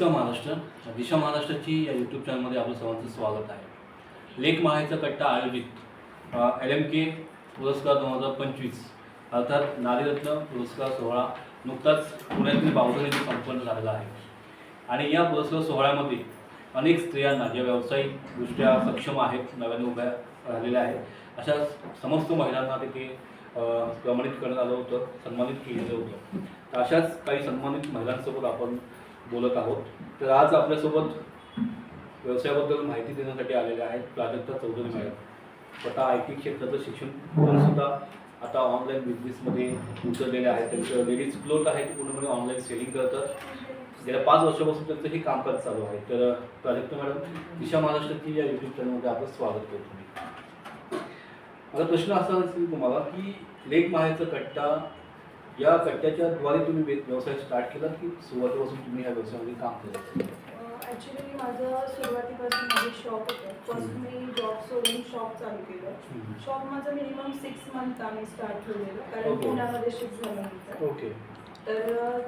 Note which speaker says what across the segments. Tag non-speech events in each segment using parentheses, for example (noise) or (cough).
Speaker 1: नमस्कार महाराष्ट्र. दिशा महाराष्ट्राची या यूट्यूब चॅनलमध्ये आपलं सर्वांचं स्वागत आहे. लेख महायचा कट्टा आयोजित एल एम के पुरस्कार दोन हजार पंचवीस अर्थात नारीरत्न पुरस्कार सोहळा नुकताच पुण्यातील बावधन येथे संपन्न झालेला आहे. आणि या पुरस्कार सोहळ्यामध्ये अनेक स्त्रियांना ज्या व्यावसायिकदृष्ट्या सक्षम आहेत नव्याने उभ्या राहिलेल्या आहेत अशा समस्त महिलांना तिथे प्रमाणित करण्यात आलं होतं सन्मानित केलेलं होतं. तर अशाच काही सन्मानित महिलांसोबत आपण बोलत आहोत. तर आज आपल्यासोबत व्यवसायाबद्दल माहिती देण्यासाठी आलेले आहेत प्राजक्ता चौधरी मॅडम. स्वतः आय टी क्षेत्राचं शिक्षण सुद्धा आता ऑनलाईन बिझनेसमध्ये उतरलेले आहेत त्यांचं लेडीज क्लोथ आहे. ते पूर्णपणे ऑनलाईन सेलिंग करतात. गेल्या पाच वर्षापासून त्यांचं हे कामकाज चालू आहे. तर प्राजक्ता मॅडम दिशा महाराष्ट्राची या युट्यूब चॅनलमध्ये आपलं स्वागत करतो मी. माझा प्रश्न असा असेल तुम्हाला की लेख माहेरचा कट्टा या कट्ट्याच्या द्वारे तुम्ही व्य- व्यवसाय स्टार्ट केला की सुरुवातीपासून तुम्ही ह्या व्यवसायामध्ये काम केलं
Speaker 2: ॲक्च्युली माझं सुरुवातीपासून माझे शॉप होतं. फर्स्ट मी जॉब सोडून शॉप चालू केलं. शॉप माझं मिनिमम सिक्स मंथ आम्ही स्टार्ट ठेवलेलं. कारण. पुण्यामध्ये शिफ्ट झालं
Speaker 1: ओके
Speaker 2: तर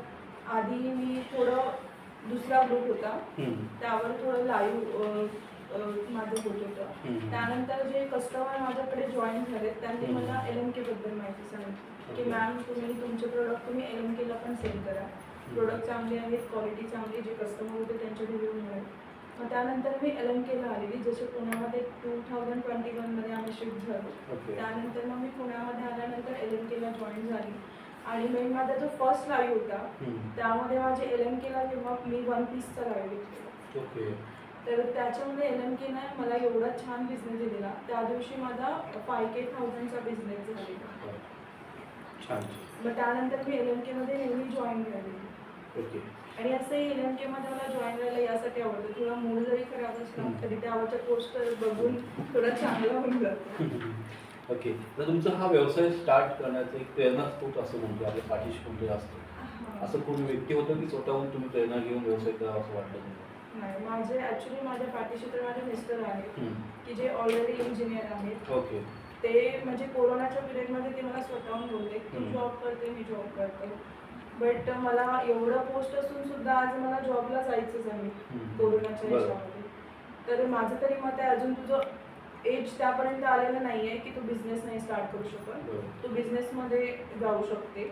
Speaker 2: आधी मी थोडं दुसरा ग्रुप होता. त्यावर थोडं लाईव्ह माझं होत होतं. त्यानंतर जे कस्टमर माझ्याकडे जॉईन झाले त्यांनी. मला एल एम केबद्दल माहिती सांगितली. की. मॅम तुम्ही तुमचे प्रोडक्ट तुम्ही एल एम केला पण सेल करा. प्रोडक्ट चांगले आहेत क्वालिटी चांगली जे कस्टमर होते त्यांचे रिव्ह्यू मिळेल. मग त्यानंतर मी एल एम केला आलेली जसे पुण्यामध्ये टू थाउजंड ट्वेंटी वनमध्ये आम्ही शिफ्ट झालो. त्यानंतर मग मी पुण्यामध्ये आल्यानंतर एल एम केला जॉईन झाली. आणि मेन माझा जो फर्स्ट लाईव्ह होता त्यामध्ये माझे एल एम केला किंवा मी वन पीसचा लाईव्ह घेतलेला.
Speaker 1: ओके
Speaker 2: तर त्याच्यामध्ये एल एम केला मला एवढा छान बिझनेस दिलेला. त्या दिवशी माझा फाय के थाउजंडचा बिझनेस झालेला.
Speaker 1: छान.
Speaker 2: मग त्यानंतर मी एल एम केमध्ये नेहमी जॉईन झाली.
Speaker 1: ओके.
Speaker 2: आणि असंही एल एम केमध्ये मला जॉईन व्हायला यासाठी आवडतं. थोडा मूड जरी खराब असला. तरी त्यावरच्या पोस्टर बघून थोडा चांगला होऊन जातो. (laughs)
Speaker 1: ओके. तर तुमचा हा व्यवसाय स्टार्ट करण्याचा एक प्रेरणास्त्रोत असं म्हणतो आपल्या पाठीशी कोणतरी असतो. असं कोणी व्यक्ती होतं की स्वतःहून तुम्ही प्रेरणा घेऊन व्यवसाय करावा असं वाटलं
Speaker 2: नाही माझे ॲक्च्युली माझ्या पाठीशी तर माझे मिस्टर आहेत. की जे ऑलरेडी इंजिनियर आहेत.
Speaker 1: ओके.
Speaker 2: ते म्हणजे कोरोनाच्या पिरियडमध्ये ते मला स्वतःहून बोलले तू. जॉब करते मी जॉब करते बट मला एवढं पोस्ट असून सुद्धा आज मला जॉबला जायचंच आहे. कोरोनाच्या
Speaker 1: बरं.
Speaker 2: ह्याच्यामध्ये तर माझं तरी मत आहे अजून तुझं एज त्यापर्यंत आलेलं नाही आहे की तू बिझनेस नाही स्टार्ट करू शकत
Speaker 1: बरोबर.
Speaker 2: तू बिझनेसमध्ये जाऊ शकते.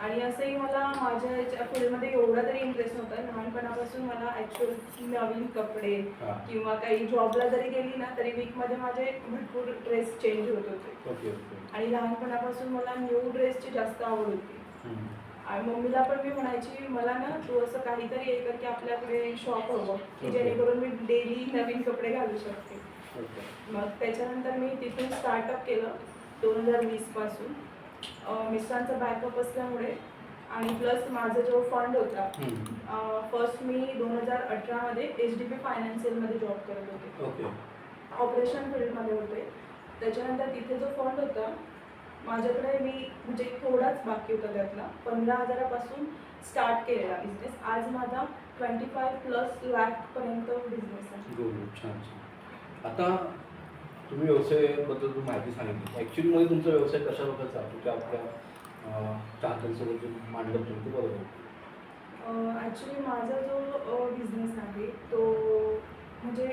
Speaker 2: आणि असंही मला माझ्या फील्डमध्ये एवढा तरी इंटरेस्ट नव्हता लहानपणापासून मला ॲक्च्युअल नवीन कपडे
Speaker 1: हा.
Speaker 2: किंवा काही जॉबला जरी गेली ना तरी वीकमध्ये माझे भरपूर ड्रेस चेंज होत होते आणि लहानपणापासून मला न्यू ड्रेसची जास्त आवड होती. आणि मम्मीला पण मी म्हणायची मला ना तू असं काहीतरी हे कर की आपल्याकडे शॉप हवं की. जेणेकरून मी डेली नवीन कपडे घालू शकते मग त्याच्यानंतर मी तिथून स्टार्टअप केलं दोन हजार वीसपासून मिस्टरांचा बॅकअप असल्यामुळे आणि प्लस माझा जो फंड होता. फर्स्ट मी दोन हजार अठरामध्ये एच डी बी फायनान्शियलमध्ये जॉब करत होते. ऑपरेशन फील्डमध्ये होते. त्याच्यानंतर तिथे जो फंड होता माझ्याकडे मी म्हणजे थोडाच बाकी होता त्यातला पंधरा हजारापासून स्टार्ट केलेला बिझनेस आज माझा ट्वेंटी फाय प्लस लॅकपर्यंत बिझनेस आहे.
Speaker 1: आता तुम्ही व्यवसायाबद्दल तुम्ही माहिती सांगितली. ॲक्च्युली मध्ये तुमचा व्यवसाय कशाबद्दल चालतो ते आपल्या चाहत्यांसोबत जे मांडलं तुम्ही बरोबर.
Speaker 2: ॲक्च्युली माझा जो बिझनेस आहे तो म्हणजे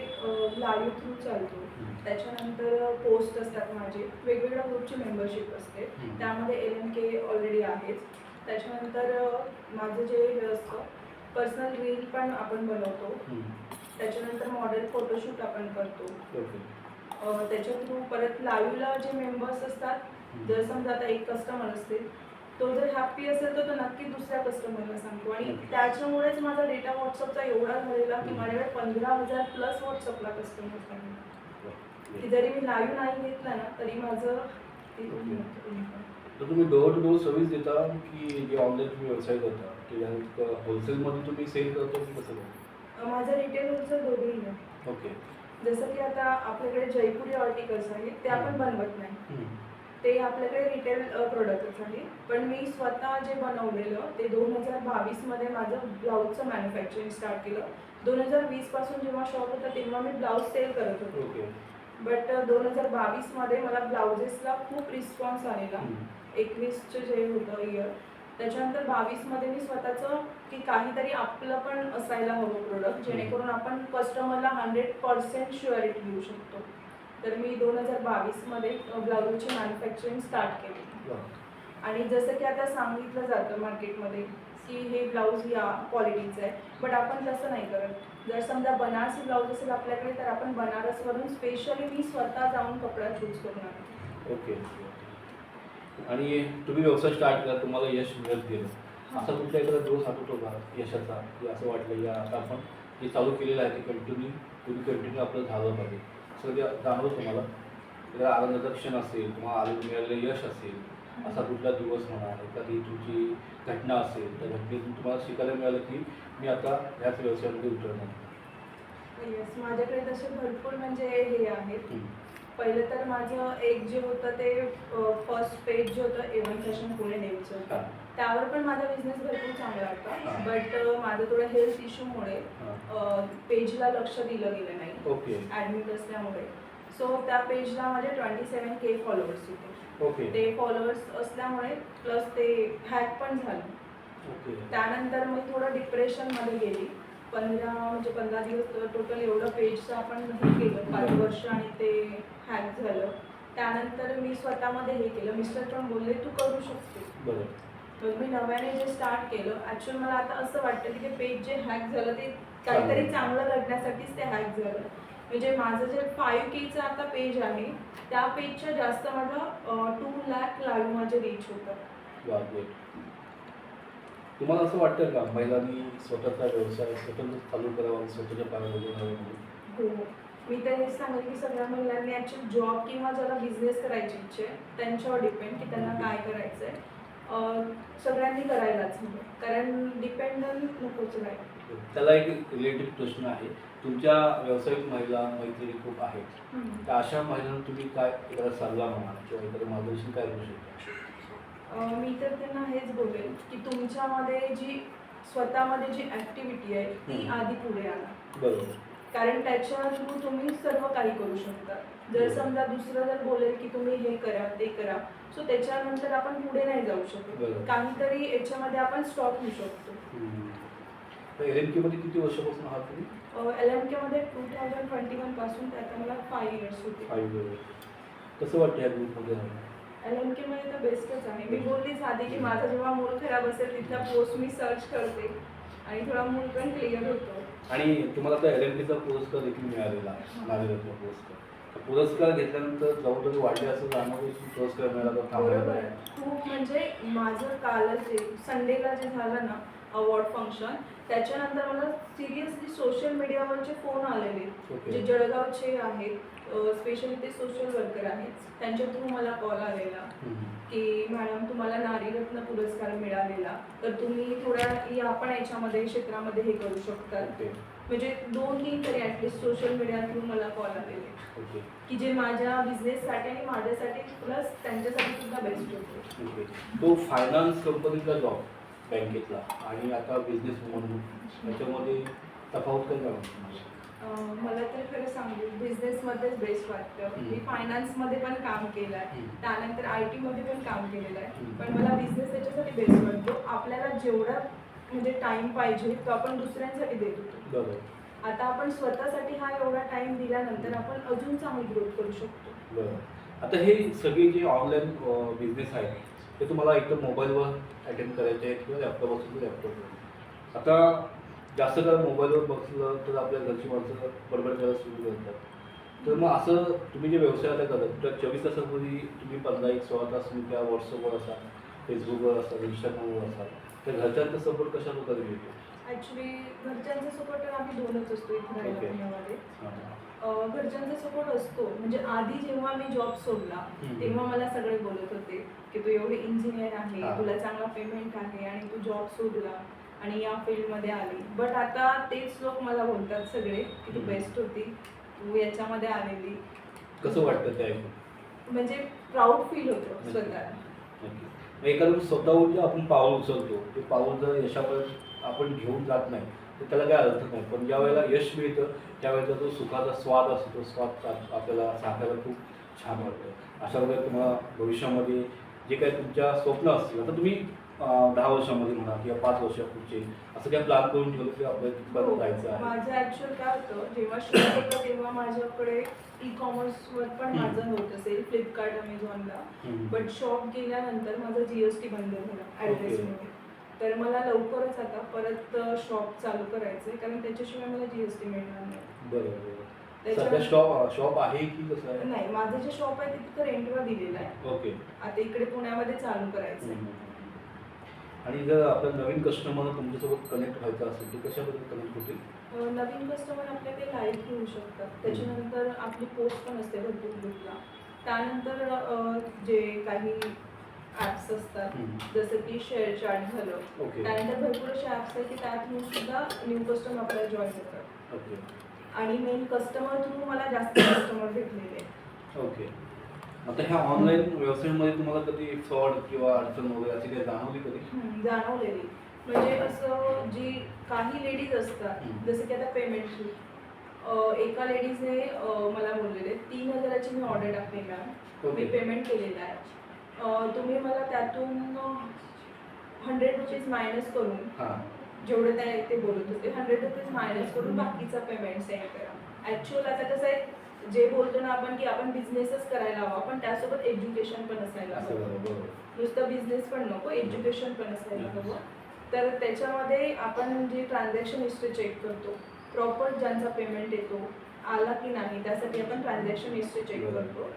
Speaker 2: लाईव्ह थ्रू चालतो. त्याच्यानंतर पोस्ट असतात माझे. वेगवेगळ्या ग्रुपची मेंबरशिप असते. त्यामध्ये एल एम के ऑलरेडी आहेच त्याच्यानंतर माझं जे हे असतं पर्सनल रील पण आपण बनवतो. त्याच्यानंतर मॉडेल फोटोशूट आपण करतो अ, त्याच्या थ्रू परत लाईव्हला जे मेंबर्स असतात जर समजा आता एक कस्टमर असते तो जर हॅप्पी असेल तर तो नक्की दुसऱ्या कस्टमरला सांगतो आणि. त्याच्यामुळेच माझा डेटा व्हॉट्सअपचा एवढा झालेला की. माझ्याकडे पंधरा हजार प्लस व्हॉट्सअपला कस्टमर आहे की. जरी मी लाईव्ह नाही घेतला ना तरी माझं. होतं.
Speaker 1: तर तुम्ही डोअर टू डोअर सर्व्हिस देता की जे ऑनलाईन तुम्ही व्यवसाय करता की होलसेलमध्ये तुम्ही सेल करता की कसं करता
Speaker 2: माझं रिटेल होलसेल दोघेही आहे
Speaker 1: ओके.
Speaker 2: जसं की आता आपल्याकडे जयपुरी आर्टिकल्स आहेत ते आपण बनवत नाही. ते आपल्याकडे रिटेल प्रोडक्ट्स आहेत पण मी स्वतः जे बनवलेलं ते दोन हजार बावीसमध्ये माझं ब्लाऊजचं मॅन्युफॅक्चरिंग स्टार्ट केलं. दोन हजार वीसपासून जेव्हा शॉप होता तेव्हा मी ब्लाऊज सेल करत होते. बट दोन हजार बावीसमध्ये मला ब्लाउजेसला खूप रिस्पॉन्स आलेला. एकवीसचं जे होतं इयर त्याच्यानंतर बावीसमध्ये मी स्वतःचं की काहीतरी आपलं पण असायला हवं प्रोडक्ट जेणेकरून आपण कस्टमरला हंड्रेड पर्सेंट शुअरिटी देऊ शकतो. तर मी दोन हजार बावीसमध्ये ब्लाऊजची मॅन्युफॅक्चरिंग स्टार्ट केली. आणि जसं की आता सांगितलं जातं मार्केटमध्ये की हे ब्लाऊज या क्वालिटीचं आहे बट आपण तसं नाही करत. जर समजा बनारसी ब्लाऊज असेल आपल्याकडे तर आपण बनारसवरून स्पेशली मी स्वतः जाऊन कपडा चूज करून आणते
Speaker 1: ओके. आणि तुम्ही व्यवसाय स्टार्ट केला तुम्हाला यश मिळत गेलं असा कुठला एखादा दिवस आठवतो का यशाचा की असं वाटलं या आता आपण जे चालू केलेलं आहे ते कंटिन्यू तुम्ही कंटिन्यू आपलं झालं पाहिजे. ते जाणवलं तुम्हाला. एखादा आनंदाचं क्षण असेल किंवा आलं मिळालेलं यश असेल असा कुठला दिवस म्हणा एखादी तुमची घटना असेल त्या घटनेतून तुम्हाला शिकायला मिळालं की मी आता ह्याच व्यवसायामध्ये उतरणार
Speaker 2: माझ्याकडे तसे भरपूर म्हणजे हे आहेत. पहिलं तर माझं एक जे होतं ते फर्स्ट पेज जे होतं एवन फॅशन पुणे नेमचं. होतं त्यावर पण माझा बिझनेस भरपूर चांगला होता. बट माझं थोडं हेल्थ इश्यूमुळे. पेजला लक्ष दिलं गेलं नाही.
Speaker 1: ओके.
Speaker 2: ॲडमिट असल्यामुळे. सो त्या पेजला माझे ट्वेंटी सेवन के फॉलोअर्स होते ते फॉलोअर्स असल्यामुळे प्लस ते हॅक पण झालं. त्यानंतर मी थोडं डिप्रेशनमध्ये गेली. पंधरा म्हणजे पंधरा दिवस टोटल एवढं पेजचं आपण केलं पाच वर्ष आणि ते हॅक झालं. त्यानंतर मी स्वतःमध्ये हे केलं. मिस्टर पण बोलले तू करू शकते मग मी नव्याने जे स्टार्ट केलं ॲक्च्युअली मला आता असं वाटतं की ते पेज जे हॅक झालं ते काहीतरी चांगलं घडण्यासाठीच ते हॅक झालं. म्हणजे माझं जे फाईव्ह केचं आता पेज आहे त्या पेजच्या जास्त माझं टू लॅक लाईव्ह माझे रीच होतं
Speaker 1: तुम्हाला असं वाटतं का महिलांनी स्वतःचा व्यवसाय स्वतंत्र चालू करावा स्वतःच्या पायावर?
Speaker 2: हो. मी तर हेच सांगेल की सगळ्या महिलांनी ॲक्च्युली जॉब किंवा ज्याला बिझनेस करायची इच्छा आहे त्यांच्यावर डिपेंड की त्यांना काय करायचं आहे सगळ्यांनी करायलाच हवं. कारण डिपेंडंट नकोच राहील.
Speaker 1: त्याला एक रिलेटिव्ह प्रश्न आहे. तुमच्या व्यावसायिक महिला मैत्रिणी खूप आहेत. त्या अशा महिलांना तुम्ही काय एखादा सल्ला म्हणा किंवा एखादं मार्गदर्शन काय करू शकता?
Speaker 2: मी तर त्यांना हेच बोलेल की तुमच्यामध्ये जी स्वतःमध्ये जी ॲक्टिव्हिटी आहे ती. आधी पुढे आणा
Speaker 1: बरोबर.
Speaker 2: कारण त्याच्या थ्रू तुम्ही सर्व काही करू शकता. जर. समजा दुसरं जर बोलेल की तुम्ही हे करा ते करा सो त्याच्यानंतर आपण पुढे नाही जाऊ शकत. काहीतरी याच्यामध्ये आपण स्टॉप होऊ शकतो.
Speaker 1: एल एम केमध्ये किती वर्षापासून आहात तुम्ही?
Speaker 2: L M two thousand twenty वनपासून ते आता मला फाईव्ह इयर्स होते.
Speaker 1: फाईव्ह इयर्स कसं वाटतं या ग्रुपमध्ये
Speaker 2: एल एम केमध्ये तर बेस्टच आहे. मी बोललीच आधी की माझा जेव्हा मूड खराब असेल तिथला पोस्ट मी सर्च करते. आणि थोडा मूड पण क्लिअर होतो.
Speaker 1: आणि तुम्हाला आता एल एम पीचा पुरस्कार देखील मिळालेला आहे नागरिकत्व पुरस्कार तर पुरस्कार घेतल्यानंतर जबाबदारी वाढली असं जाणवलं पुरस्कार मिळाला तर.
Speaker 2: खूप म्हणजे माझं कालच संडेला जे झालं ना अवॉर्ड फंक्शन त्याच्यानंतर मला सिरियसली सोशल मीडियावरचे फोन आलेले. जे जळगावचे आहेत स्पेशली ते सोशल वर्कर आहेत त्यांच्या थ्रू मला कॉल आलेला. की मॅडम तुम्हाला नारीरत्न पुरस्कार मिळालेला. तर तुम्ही थोड्या या आपण याच्यामध्ये क्षेत्रामध्ये हे करू शकता. म्हणजे दोन तीन तरी at least social media through मला कॉल आलेले. की जे माझ्या बिझनेससाठी आणि माझ्यासाठी प्लस त्यांच्यासाठी सुद्धा बेस्ट होते.
Speaker 1: तो फायनान्स कंपनीतला जॉब बँकेतला. आणि आता बिझनेस म्हणून. याच्यामध्ये तफावत काय जाणवतो
Speaker 2: मला तर खरं सांगू बिझनेसमध्येच बेस्ट वाटतं. मी फायनान्समध्ये पण काम केलं आहे. त्यानंतर आय टीमध्ये पण काम केलेलं आहे. पण मला बिझनेस त्याच्यासाठी बेस्ट वाटतो. आपल्याला जेवढा म्हणजे टाइम पाहिजे तो आपण दुसऱ्यांसाठी देत होतो. आता आपण स्वतःसाठी हा एवढा टाइम दिल्यानंतर आपण अजून चांगली ग्रोथ करू शकतो.
Speaker 1: आता हे सगळे जे ऑनलाईन बिझनेस आहेत ते तुम्हाला एकदम मोबाईलवर अटेंड करायचे आहेत किंवा लॅपटॉप असेल तर लॅपटॉपवर आता जास्त काळ मोबाईलवर बसलं तर आपल्या घरची माणसं बडबड करायला सुरू करतात. तर मग असं तुम्ही जे व्यवसाय आता करत तर चोवीस तासापूर्वी तुम्ही पंधरा एक सोळा तास तुम्ही त्या व्हॉट्सअपवर असा फेसबुकवर असाल इंस्टाग्रामवर असाल तर घरच्यांचा सपोर्ट कशा प्रकारे मिळतो
Speaker 2: ॲक्च्युली घरच्यांचा सपोर्ट तर आम्ही दोनच असतो इथे राहायला
Speaker 1: Okay.
Speaker 2: पुण्यामध्ये. अं, घरच्यांचा सपोर्ट असतो म्हणजे आधी जेव्हा मी जॉब सोडला
Speaker 1: हम्म.
Speaker 2: तेव्हा मला सगळे बोलत होते की तू एवढे इंजिनियर आहे
Speaker 1: हा.
Speaker 2: तुला चांगला पेमेंट आहे आणि तू जॉब सोडला आणि या फील्डमध्ये आली बट आता तेच लोक मला बोलतात सगळे की तू
Speaker 1: हम्म.
Speaker 2: बेस्ट होती तू याच्यामध्ये आलेली
Speaker 1: कसं वाटतं ते ऐकून
Speaker 2: म्हणजे प्राऊड फील होतं. स्वतः
Speaker 1: नक्की. एखादं स्वतःहून जे आपण पाऊल उचलतो ते पाऊल जर यशापर्यंत आपण घेऊन जात नाही तर त्याला काय अर्थ नाही. पण ज्या वेळेला यश मिळतं त्यावेळेचा जो सुखाचा स्वाद असतो. तो स्वाद आपल्याला सांगायला खूप छान वाटतं. अशा प्रकारे तुम्हाला भविष्यामध्ये जे काही तुमच्या स्वप्न असतील आता तुम्ही दहा वर्षामध्ये म्हणा किंवा पाच वर्षापुढचे असं काय प्लॅन करून ठेवलं की आपल्याला तिथपर्यंत
Speaker 2: हो.
Speaker 1: जायचं आहे.
Speaker 2: माझं ऍक्च्युअल काय होतं जेव्हा शॉप होतं तेव्हा माझ्याकडे ई कॉमर्सवर पण. माझं होत असेल फ्लिपकार्ट अमेझॉनला. बट शॉप गेल्यानंतर माझं जीएसटी बंद झालं ॲड्रेसमध्ये तर मला लवकरच आता परत शॉप चालू करायचं आहे कारण त्याच्याशिवाय मला जीएसटी मिळणार नाही.
Speaker 1: बरोबर. सध्या शॉप शॉप आहे की कसं आहे?
Speaker 2: नाही माझं जे शॉप आहे ते तिथं रेंटवर दिलेलं आहे.
Speaker 1: ओके.
Speaker 2: आता इकडे पुण्यामध्ये चालू करायचं आहे
Speaker 1: आणि जर आपल्या नवीन कस्टमर तुमच्यासोबत कनेक्ट व्हायचं असेल तर कशा पद्धतीने कनेक्ट होतील
Speaker 2: नवीन कस्टमर आपले ते लाईक घेऊ शकतात. त्याच्यानंतर आपली पोस्ट पण असते भरपूर ग्रुपला. त्यानंतर जे काही ॲप्स असतात. जसं की शेअर चॅट झालं. त्यानंतर भरपूर असे ॲप्स आहेत की त्या थ्रू सुद्धा न्यू कस्टमर आपल्याला जॉईन होतात. आणि मेन कस्टमर थ्रू मला जास्त कस्टमर भेटलेले.
Speaker 1: ओके. आता ह्या ऑनलाईन व्यवसायामध्ये तुम्हाला कधी फ्रॉड किंवा अडचण वगैरे अशी काही जाणवली कधी?
Speaker 2: हम्म, जाणवलेली. म्हणजे असं जी काही लेडीज असतात
Speaker 1: हम्म.
Speaker 2: जसं की आता पेमेंट एका लेडीजने मला बोललेले तीन हजाराची मी ऑर्डर टाकली मॅम मी
Speaker 1: ओके.
Speaker 2: पेमेंट केलेलं आहे. अ, तुम्ही मला त्यातून हंड्रेड रुपीज मायनस करून
Speaker 1: हां.
Speaker 2: जेवढे ते ते बोलत होते हंड्रेड रुपीज मायनस करून बाकीचा पेमेंट सेंड करा. ॲक्च्युअल आता कसं आहे जे बोलतो ना आपण की आपण बिझनेसच करायला हवा पण त्यासोबत एज्युकेशन पण असायला
Speaker 1: असं
Speaker 2: हवं. नुसतं बिझनेस पण नको एज्युकेशन पण असायला हवं. तर त्याच्यामध्ये आपण जे ट्रान्झॅक्शन हिस्ट्री चेक करतो प्रॉपर ज्यांचा पेमेंट येतो आला की नाही त्यासाठी आपण ट्रान्झॅक्शन हिस्ट्री चेक. करतो.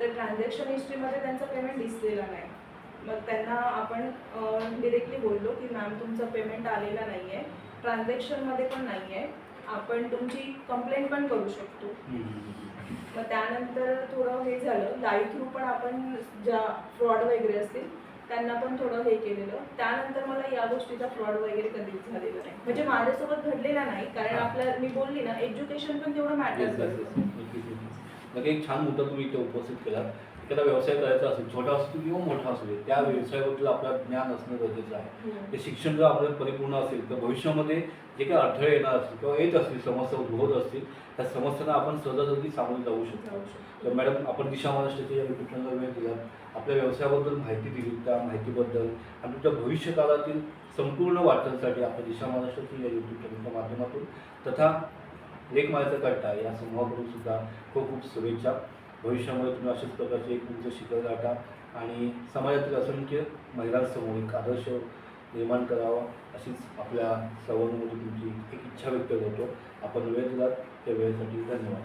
Speaker 2: तर ट्रान्झॅक्शन हिस्ट्रीमध्ये त्यांचा पेमेंट दिसलेला नाही. मग त्यांना आपण डिरेक्टली बोललो की मॅम तुमचं पेमेंट आलेला नाही आहे ट्रान्झॅक्शनमध्ये पण नाही आहे आपण तुमची कंप्लेंट पण करू शकतो. मग त्यानंतर थोडं हे झालं लाईव्ह थ्रू पण आपण ज्या फ्रॉड वगैरे असतील त्यांना पण थोडं हे केलेलं. त्यानंतर मला या गोष्टीचा फ्रॉड वगैरे कधीच झालेला नाही. म्हणजे माझ्यासोबत घडलेला नाही कारण. आपल्या मी बोलली ना एज्युकेशन पण तेवढं मॅटर. करतं
Speaker 1: एक छान मुद्दा तुम्ही इथे उपस्थित केला एखादा व्यवसाय करायचा असेल छोटा असतो किंवा मोठा असू दे त्या व्यवसायाबद्दल आपलं ज्ञान असणं गरजेचं आहे. ते शिक्षण जर आपल्याला परिपूर्ण असेल तर भविष्यामध्ये जे काही अडथळे येणार असतील किंवा येत असतील समस्या उद्भवत असतील त्या समस्यांना आपण सहजासहजी सामोरे
Speaker 2: जाऊ शकतो.
Speaker 1: तर मॅडम आपण दिशा महाराष्ट्राच्या या युट्यूब चॅनलला वेळ दिला. आपल्या व्यवसायाबद्दल माहिती दिली त्या माहितीबद्दल. आणि तुमच्या भविष्य काळातील संपूर्ण वाटचालीसाठी आपल्या दिशा महाराष्ट्राच्या या युट्यूब चॅनलच्या माध्यमातून तथा लेख माळ्याचा कट्टा या समूहाकडून सुद्धा खूप खूप शुभेच्छा. भविष्यामध्ये तुम्ही अशाच प्रकारचे एक तुमचं शिखर गाठा आणि समाजातील असंख्य महिलांसमोर एक आदर्श निर्माण करावा अशीच आपल्या सर्वांमध्ये तुमची एक इच्छा व्यक्त करतो. आपण वेळ दिलात त्या वेळेसाठी धन्यवाद.